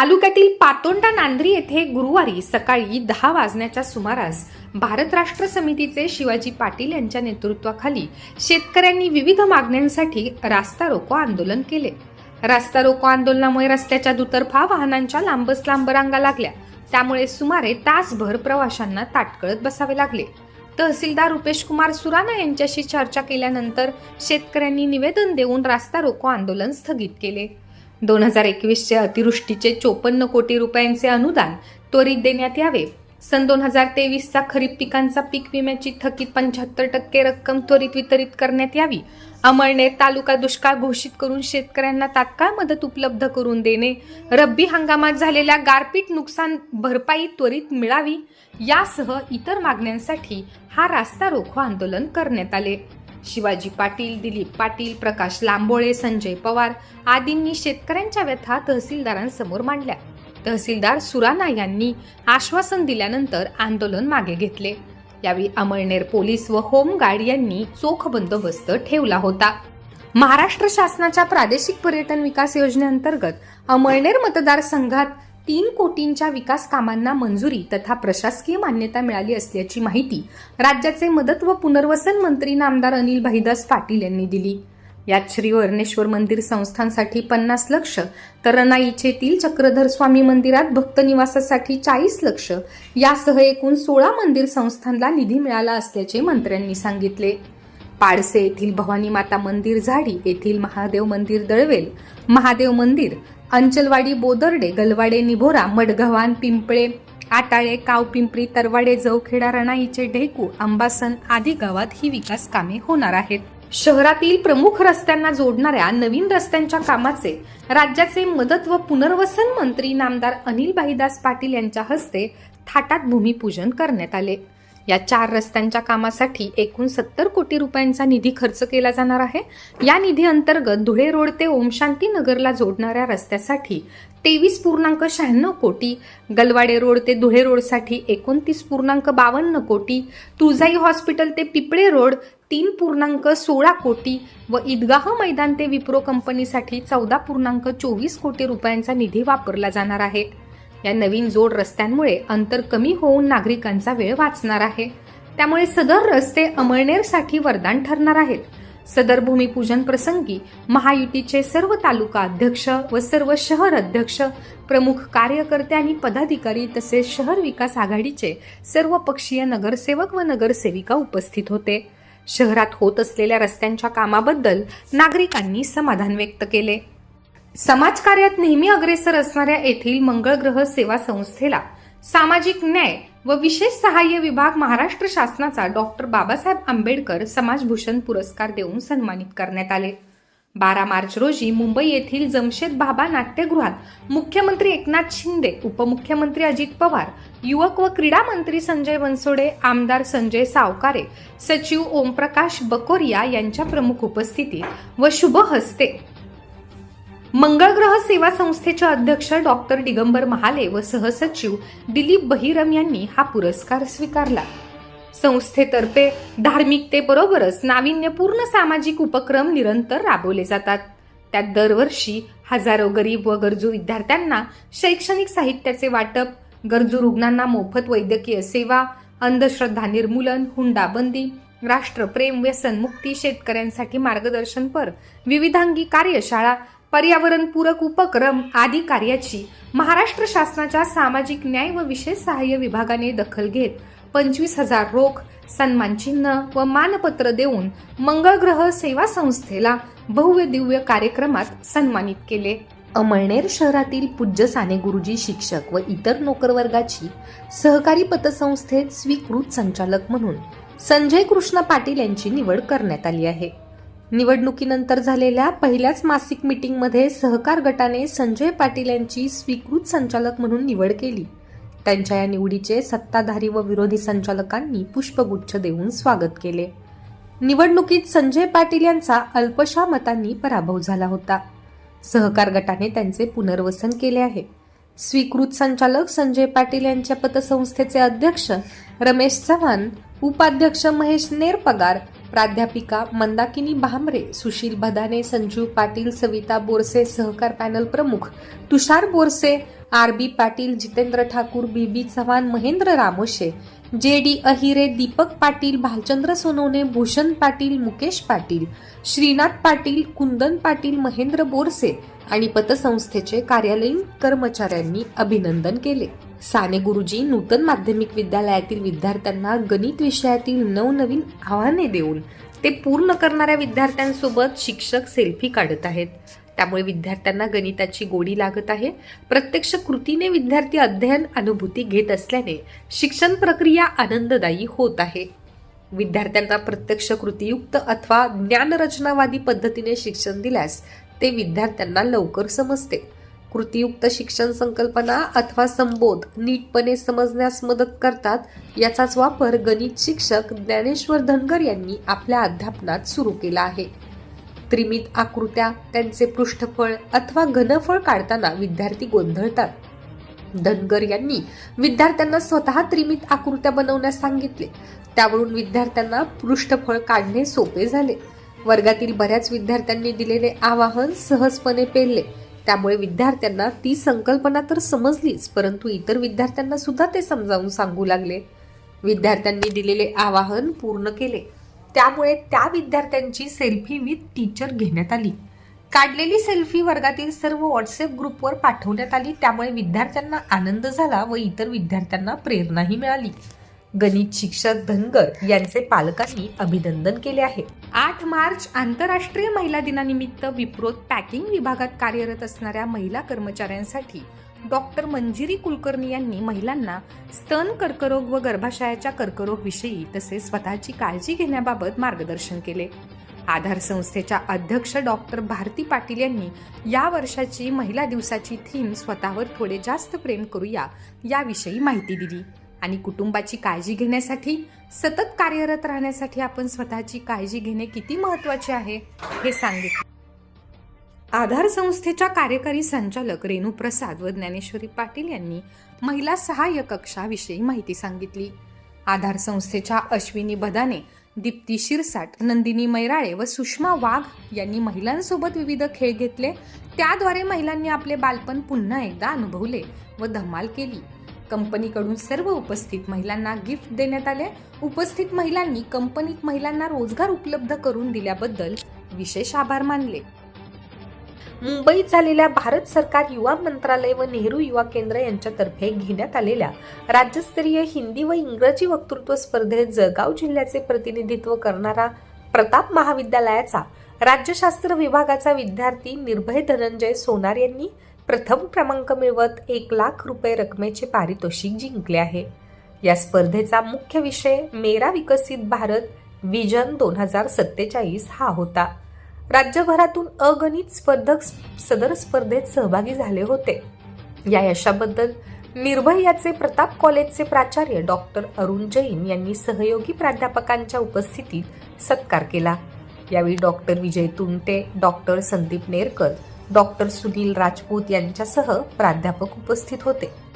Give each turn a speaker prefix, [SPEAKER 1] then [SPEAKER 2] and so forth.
[SPEAKER 1] तालुक्यातील पातोंडा नांद्री येथे गुरुवारी सकाळी दहा वाजण्याच्या सुमारास भारत राष्ट्र समितीचे शिवाजी पाटील यांच्या नेतृत्वाखाली शेतकऱ्यांनी विविध मागण्यांसाठी रास्ता रोको आंदोलन केले. रास्ता रोको आंदोलनामुळे रस्त्याच्या दुतर्फा वाहनांच्या लांबच लांब रांगा लागल्या. त्यामुळे सुमारे तासभर प्रवाशांना ताटकळत बसावे लागले. तहसीलदार रुपेश कुमार सुराना यांच्याशी चर्चा केल्यानंतर शेतकऱ्यांनी निवेदन देऊन रास्ता रोको आंदोलन स्थगित केले. दोन हजार एकवीसचे अतिवृष्टीचे चोपन्न कोटी रुपयांचे अनुदान त्वरित देण्यात यावे. सन दोन हजार तेवीसचा खरीप पिकांचा पीक विम्याची थकीत पंच्याहत्तर टक्के रक्कम त्वरित वितरित करण्यात यावी. अमळनेर तालुका दुष्काळ घोषित करून शेतकऱ्यांना तात्काळ मदत उपलब्ध करून देणे. रब्बी हंगामात झालेल्या गारपीट नुकसान भरपाई त्वरित मिळावी. यासह इतर मागण्यांसाठी हा रास्ता रोखो आंदोलन करण्यात आले. शिवाजी पाटील दिलीप पाटील प्रकाश लांबोळे संजय पवार आदींनी शेतकऱ्यांच्या व्यथा तहसीलदारांसमोर मांडल्या. तहसीलदार सुराना यांनी आश्वासन दिल्यानंतर आंदोलन मागे घेतले. यावेळी अमळनेर पोलीस व होमगार्ड यांनी चोख बंदोबस्त ठेवला होता. महाराष्ट्र शासनाच्या प्रादेशिक पर्यटन विकास योजनेअंतर्गत अमळनेर मतदारसंघात तीन कोटींच्या विकास कामांना मंजुरी तथा प्रशासकीय मान्यता मिळाली असल्याची माहिती राज्याचे मदत व पुनर्वसन मंत्री नामदार अनिल भाईदास पाटील यांनी दिली. यात श्री वर्णेश्वर मंदिर संस्थांसाठी पन्नास लक्ष तर रनाईचेतील चक्रधर स्वामी मंदिरात भक्त निवासासाठी चाळीस लक्ष यासह एकूण सोळा मंदिर संस्थांना निधी मिळाला असल्याचे मंत्र्यांनी सांगितले. पाडसे येथील भवानी माता मंदिर झाडी येथील महादेव मंदिर दळवेल महादेव मंदिर अंचलवाडी बोदर्डे गलवाडे निभोरा मडगव्हाण पिंपळे आटाळे कावपिंपरी तरवाडे जवखेडा रणाईचे ढेकू अंबासन आदी गावात ही विकास कामे होणार आहेत. शहरातील प्रमुख रस्त्यांना जोडणाऱ्या नवीन रस्त्यांच्या कामाचे राज्याचे मदत व पुनर्वसन मंत्री नामदार अनिल भाईदास पाटील यांच्या हस्ते थाटात भूमिपूजन करण्यात आले. या चार रस्त्यांच्या कामासाठी एकूण सत्तर कोटी रुपयांचा निधी खर्च केला जाणार आहे. या निधी अंतर्गत धुळे रोड ते ओमशांती नगरला जोडणाऱ्या रस्त्यासाठी तेवीस पूर्णांक शहाण्णव कोटी गलवाडे रोड ते धुळे रोडसाठी एकोणतीस पूर्णांक बावन्न कोटी तुळजाई हॉस्पिटल ते पिपळे रोड तीन पूर्णांक सोळा कोटी व ईदगाह मैदान ते विप्रो कंपनीसाठी चौदा पूर्णांक चोवीस कोटी रुपयांचा निधी वापरला जाणार आहे. या नवीन जोड रस्त्यांमुळे अंतर कमी होऊन नागरिकांचा वेळ वाचणार आहे. त्यामुळे सदर रस्ते अमळनेरसाठी वरदान ठरणार आहेत. सदर भूमिपूजन प्रसंगी महायुतीचे सर्व तालुका अध्यक्ष व सर्व शहर अध्यक्ष प्रमुख कार्यकर्ते आणि पदाधिकारी तसेच शहर विकास आघाडीचे सर्व पक्षीय नगरसेवक व नगरसेविका उपस्थित होते. शहरात होत असलेल्या रस्त्यांच्या कामाबद्दल नागरिकांनी समाधान व्यक्त केले. समाजकार्यात नेहमी अग्रेसर असणाऱ्या येथील मंगळ ग्रह सेवा संस्थेला सामाजिक न्याय व विशेष सहाय्य विभाग महाराष्ट्र शासनाचा डॉक्टर बाबासाहेब आंबेडकर समाजभूषण पुरस्कार देऊन सन्मानित करण्यात आले. बारा मार्च रोजी मुंबई येथील जमशेद बाबा नाट्यगृहात मुख्यमंत्री एकनाथ शिंदे उपमुख्यमंत्री अजित पवार युवक व क्रीडा मंत्री संजय बनसोडे आमदार संजय सावकारे सचिव ओमप्रकाश बकोरिया यांच्या प्रमुख उपस्थितीत व शुभ हस्ते मंगळ ग्रह सेवा संस्थेच्या अध्यक्ष डॉक्टर दिगंबर महाले व सहसचिव दिलीप बहिरम यांनी हा पुरस्कार स्वीकारला. संस्थेतर्फे धार्मिकतेबरोबरच नाविन्यपूर्ण सामाजिक उपक्रम निरंतर राबवले जातात. त्यात दरवर्षी हजारो गरीब व गरजू विद्यार्थ्यांना शैक्षणिक साहित्याचे वाटप गरजू रुग्णांना मोफत वैद्यकीय सेवा अंधश्रद्धा निर्मूलन हुंडाबंदी राष्ट्रप्रेम व्यसनमुक्ती शेतकऱ्यांसाठी मार्गदर्शनपर विविधांगी कार्यशाळा पर्यावरणपूरक उपक्रम आदी कार्याची महाराष्ट्र शासनाच्या सामाजिक न्याय व विशेष सहाय्य विभागाने दखल घेत पंचवीस हजार रोख सन्मानचिन्ह व मानपत्र देऊन मंगळ ग्रह सेवा संस्थेला भव्य दिव्य कार्यक्रमात सन्मानित केले. अमळनेर शहरातील पूज्य साने गुरुजी शिक्षक व इतर नोकरवर्गाची सहकारी पतसंस्थेत स्वीकृत संचालक म्हणून संजय कृष्ण पाटील यांची निवड करण्यात आली आहे. निवडणुकीनंतर झालेल्या पहिल्याच मासिक मीटिंगमध्ये सहकार गटाने संजय पाटील यांची स्वीकृत संचालक म्हणून निवड केली. त्यांच्या या निवडीचे सत्ताधारी व विरोधी संचालकांनी पुष्पगुच्छ देऊन स्वागत केले. निवडणुकीत संजय पाटील यांचा अल्पशा मतांनी पराभव झाला होता. सहकार गटाने त्यांचे पुनर्वसन केले आहे. स्वीकृत संचालक संजय पाटील यांच्या पतसंस्थेचे अध्यक्ष रमेश चव्हाण उपाध्यक्ष महेश नेरपगार प्राध्यापिका मंदाकिनी भामरे सुशील भदाने संजीव पाटील सविता बोरसे सहकार पॅनल प्रमुख Tushar Borse R B Patil Jitendra Thakur B B Chavan Mahendra Ramoshe J D Ahire Deepak Patil Bhalchandra Sonawane Bhushan Patil Mukesh Patil Shrinath Patil Kundan Patil Mahendra Borse आणि पतसंस्थेचे कार्यालयीन कर्मचाऱ्यांनी अभिनंदन केले. साने गुरुजी नूतन माध्यमिक विद्यालयातील विद्यार्थ्यांना गणित विषयातील नवनवीन आव्हाने देऊन ते पूर्ण करणाऱ्या विद्यार्थ्यांसोबत शिक्षक सेल्फी काढत आहेत. त्यामुळे विद्यार्थ्यांना गणिताची गोडी लागत आहे. प्रत्यक्ष कृतीने विद्यार्थी अध्ययन अनुभूती घेत असल्याने शिक्षण प्रक्रिया आनंददायी होत आहे. विद्यार्थ्यांना प्रत्यक्ष कृतीयुक्त अथवा ज्ञानरचनावादी पद्धतीने शिक्षण दिल्यास ते विद्यार्थ्यांना लवकर समजते. कृतीयुक्त शिक्षण संकल्पना अथवा संबोध नीटपणे समजण्यास मदत करतात याचाच वापर गणित शिक्षक ज्ञानेश्वर धनगर यांनी आपल्या अध्यापनात सुरू केला आहे. त्रिमित आकृत्या त्यांचे पृष्ठफळ अथवा घनफळ काढताना विद्यार्थी गोंधळतात. धनगर यांनी विद्यार्थ्यांना स्वतः त्रिमित आकृत्या बनवण्यास सांगितले. त्यावरून विद्यार्थ्यांना पृष्ठफळ काढणे सोपे झाले. वर्गातील बऱ्याच विद्यार्थ्यांनी दिलेले आवाहन सहजपणे पेलले. त्यामुळे विद्यार्थ्यांना ती संकल्पना तर समजलीच परंतु इतर विद्यार्थ्यांना सुद्धा ते समजावून सांगू लागले. विद्यार्थ्यांनी दिलेले आवाहन पूर्ण केले. त्यामुळे त्या विद्यार्थ्यांची सेल्फी विथ टीचर घेण्यात आली. काढलेली सेल्फी वर्गातील सर्व व्हॉट्सअप ग्रुपवर पाठवण्यात आली. त्यामुळे विद्यार्थ्यांना आनंद झाला व इतर विद्यार्थ्यांना प्रेरणाही मिळाली. गणित शिक्षक धनगर यांचे पालकांनी अभिनंदन केले आहे. आठ मार्च आंतरराष्ट्रीय महिला दिनानिमित्त विप्रोत पॅकिंग विभागात कार्यरत असणाऱ्या महिला कर्मचाऱ्यांसाठी डॉक्टर मंजिरी कुलकर्णी यांनी महिलांना स्तन कर्करोग व गर्भाशयाच्या कर्करोगविषयी तसेच स्वतःची काळजी घेण्याबाबत मार्गदर्शन केले. आधार संस्थेच्या अध्यक्ष डॉक्टर भारती पाटील यांनी या वर्षाची महिला दिवसाची थीम स्वतःवर थोडे जास्त प्रेम करूया याविषयी माहिती दिली. आणि कुटुंबाची काळजी घेण्यासाठी सतत कार्यरत राहण्यासाठी आपण स्वतःची काळजी घेणे किती महत्त्वाचे आहे हे सांगितले. आधार संस्थेच्या कार्यकारी संचालक रेणू प्रसाद व ज्ञानेश्वरी पाटील यांनी महिला सहाय्य कक्षाविषयी माहिती सांगितली. आधार संस्थेच्या अश्विनी बदाने दीप्ती शिरसाट नंदिनी मैराळे व सुषमा वाघ यांनी महिलांसोबत विविध खेळ घेतले. त्याद्वारे महिलांनी आपले बालपण पुन्हा एकदा अनुभवले व धमाल केली. कंपनीकडून सर्व उपस्थित महिलांना गिफ्ट देण्यात आले. उपस्थित महिलांनी कंपनीत महिलांना रोजगार उपलब्ध करून दिल्याबद्दल विशेष आभार मानले. मुंबईत झालेल्या भारत सरकार युवा मंत्रालय व नेहरू युवा केंद्र यांच्यातर्फे घेण्यात आलेल्या राज्यस्तरीय हिंदी व इंग्रजी वक्तृत्व स्पर्धेत जळगाव जिल्ह्याचे प्रतिनिधित्व करणारा प्रताप महाविद्यालयाचा राज्यशास्त्र विभागाचा विद्यार्थी निर्भय धनंजय सोनार यांनी प्रथम क्रमांक मिळवत एक लाख रुपये रकमेचे पारितोषिक जिंकले आहे. या स्पर्धेचा मुख्य विषय मेरा विकसित भारत विजन दोन हजार सत्तेचाळीस हा होता. राज्यभरातून अगणित स्पर्धक सदर स्पर्धेत सहभागी झाले होते. या यशाबद्दल निर्भय याचे प्रताप कॉलेजचे प्राचार्य डॉक्टर अरुण जैन यांनी सहयोगी प्राध्यापकांच्या उपस्थितीत सत्कार केला. यावेळी doctor Vijay Tunte doctor Sandeep Nerkar doctor Sunil Rajput यांच्यासह प्राध्यापक उपस्थित होते.